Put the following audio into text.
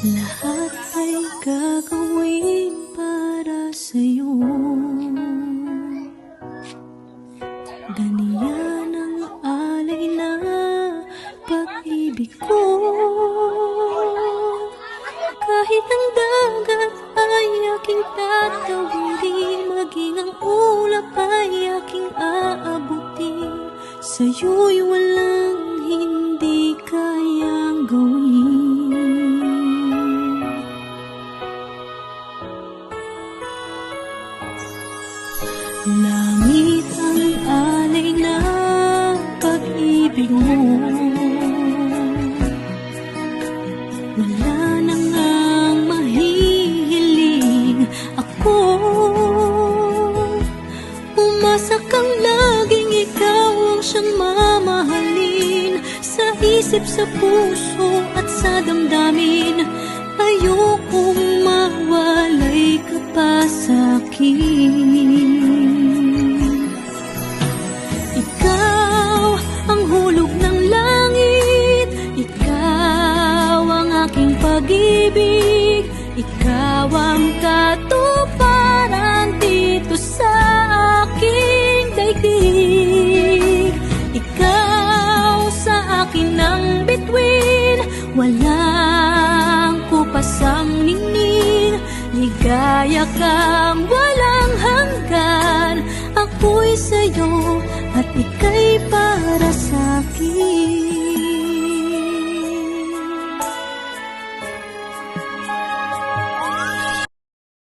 Lahat ay gagawin para sa'yo. Ganyan ang alay na pag-ibig ko. Kahit ang ay aking tatawirin Maging ang ulap ay aking aabutin. Sa'yo'y wala Langit ang alay ng pag-ibig mo. Wala na ngang mahihiling ako Umasa kang laging ikaw ang siyang mamahalin. Sa isip, sa puso at sa damdamin Ayokong mawalay ka pa sa'kin pag-ibig Ikaw ang katuparan dito sa aking daigdig. Ikaw sa akin ang bituin Walang kupasang ningning Ligaya kang walang hanggan Ako'y sa'yo at ika'y para sa'kin